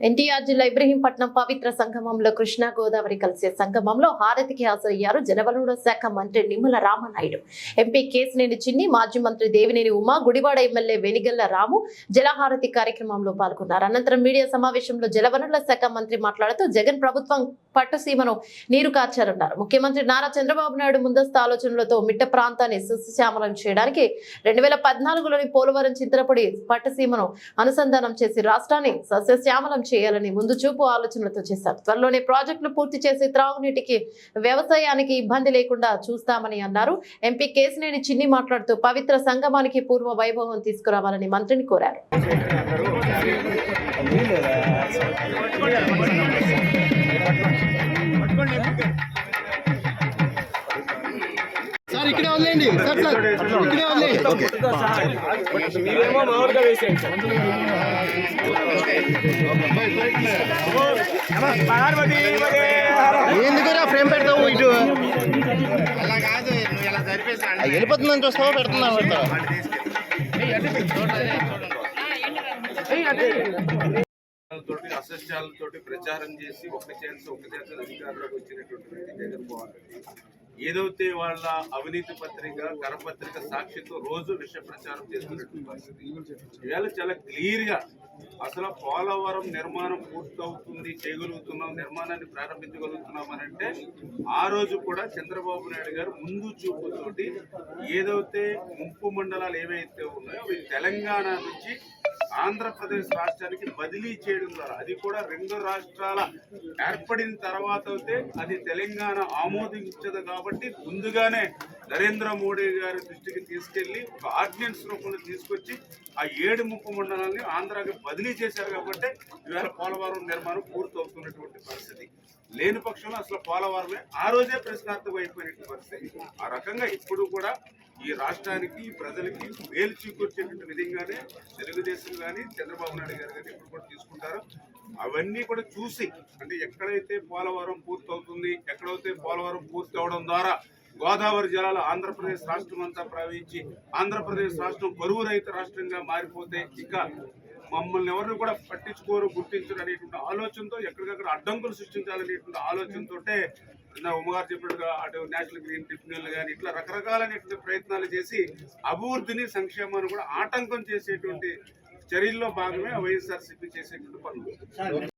ఎన్టీఆర్ జిల్లా ఇబ్రహీంపట్నం పవిత్ర సంగమంలో కృష్ణా గోదావరి కలిసే సంగమంలో హారతికి హాజరయ్యారు జలవనరుల శాఖ మంత్రి నిమ్మల రామనాయుడు. ఎంపీ కేసినేని చిన్ని మాజీ మంత్రి దేవినేని ఉమా గుడివాడ ఎమ్మెల్యే వెనిగల్ల రాము జలహారతి కార్యక్రమంలో పాల్గొన్నారు. అనంతరం మీడియా సమావేశంలో జలవనరుల శాఖ మంత్రి మాట్లాడుతూ జగన్ ప్రభుత్వం పట్టుసీమను నీరు కార్చారన్నారు. ముఖ్యమంత్రి నారా చంద్రబాబు నాయుడు ముందస్తు ఆలోచనలతో మిట్ట ప్రాంతాన్ని సుశ్యామలం చేయడానికి రెండు వేల పద్నాలుగులోని పోలవరం చింతలపూడి పట్టుసీమను అనుసంధానం చేసి రాష్ట్రాన్ని సస్యశ్యామలం చేయాలని ముందు చూపు ఆలోచనలతో చేశారు. త్వరలోనే ప్రాజెక్టులు పూర్తి చేసి త్రాగునీటికి వ్యవసాయానికి ఇబ్బంది లేకుండా చూస్తామని అన్నారు. ఎంపీ కేసినేని చిన్ని మాట్లాడుతూ పవిత్ర సంగమానికి పూర్వ వైభవం తీసుకురావాలని మంత్రిని కోరారు. సార్ ఇక్కడే వదిలేండి సార్ సార్ ఇక్కడే వదిలేండి మీరేమో మామూలుగా వేసేయండి సార్ పార్వతీ ఎందుకు ఫ్రేమ్ పెడతావు ఇటు? అది వెళ్ళిపోతుందని చూస్తావా పెడుతున్నా పెడతావా? తోటి అసత్యాలతోటి ప్రచారం చేసి ఒక చేసి ఒక చేత అధికారంలోకి వచ్చినటువంటి వ్యక్తి జగన్మోహన్ రెడ్డి ఏదైతే వాళ్ళ అవినీతి పత్రిక కరపత్రిక సాక్షితో రోజు విష ప్రచారం చేస్తున్నటువంటి పరిస్థితి. ఇవాళ చాలా క్లియర్గా అసలు పోలవరం నిర్మాణం పూర్తవుతుంది చేయగలుగుతున్నాం నిర్మాణాన్ని ప్రారంభించగలుగుతున్నాం అని అంటే ఆ రోజు కూడా చంద్రబాబు నాయుడు గారు ముందు చూపుతోటి ఏదైతే ముంపు మండలాలు ఏవైతే ఉన్నాయో అవి తెలంగాణ నుంచి ఆంధ్రప్రదేశ్ రాష్ట్రానికి బదిలీ చేయడం ద్వారా అది కూడా రెండు రాష్ట్రాల ఏర్పడిన తర్వాత అయితే అది తెలంగాణ ఆమోదించదు కాబట్టి ముందుగానే నరేంద్ర మోడీ గారి దృష్టికి తీసుకెళ్ళి ఒక ఆర్డినెన్స్ రూపంలో తీసుకొచ్చి ఆ ఏడు ముప్పు మండలాన్ని ఆంధ్రాకి బదిలీ చేశారు కాబట్టి ఇవాళ పోలవరం నిర్మాణం పూర్తి అవుతున్నటువంటి పరిస్థితి. లేని పక్షంలో అసలు పోలవరమే ఆ రోజే ప్రశ్నార్థకం అయిపోయినటువంటి పరిస్థితి. ఆ రకంగా ఇప్పుడు కూడా ఈ రాష్ట్రానికి ప్రజలకి మేలు చేకూర్చేటువంటి విధంగానే తెలుగుదేశం కానీ చంద్రబాబు నాయుడు గారు కానీ ఇప్పుడు కూడా తీసుకుంటారు. అవన్నీ కూడా చూసి అంటే ఎక్కడైతే పోలవరం పూర్తవుతుంది ఎక్కడైతే పోలవరం పూర్తి అవడం ద్వారా గోదావరి జలాలు ఆంధ్రప్రదేశ్ రాష్ట్రం అంతా ప్రవహించి ఆంధ్రప్రదేశ్ రాష్ట్రం కరువు రహిత రాష్ట్రంగా మారిపోతే ఇంకా మమ్మల్ని ఎవరిని కూడా పట్టించుకోరు గుర్తించరు అనేటువంటి ఆలోచనతో ఎక్కడికక్కడ అడ్డంకులు సృష్టించాలనేటువంటి ఆలోచనతో నా ఉమ్మగారు చెప్పినట్టుగా అటు నేషనల్ గ్రీన్ ట్రిబ్యునల్ కానీ ఇట్లా రకరకాలైనటువంటి ప్రయత్నాలు చేసి అభివృద్ధిని సంక్షేమాన్ని కూడా ఆటంకం చేసేటువంటి చర్యల్లో భాగమే వైఎస్ఆర్సీపీ చేసేటువంటి పనులు.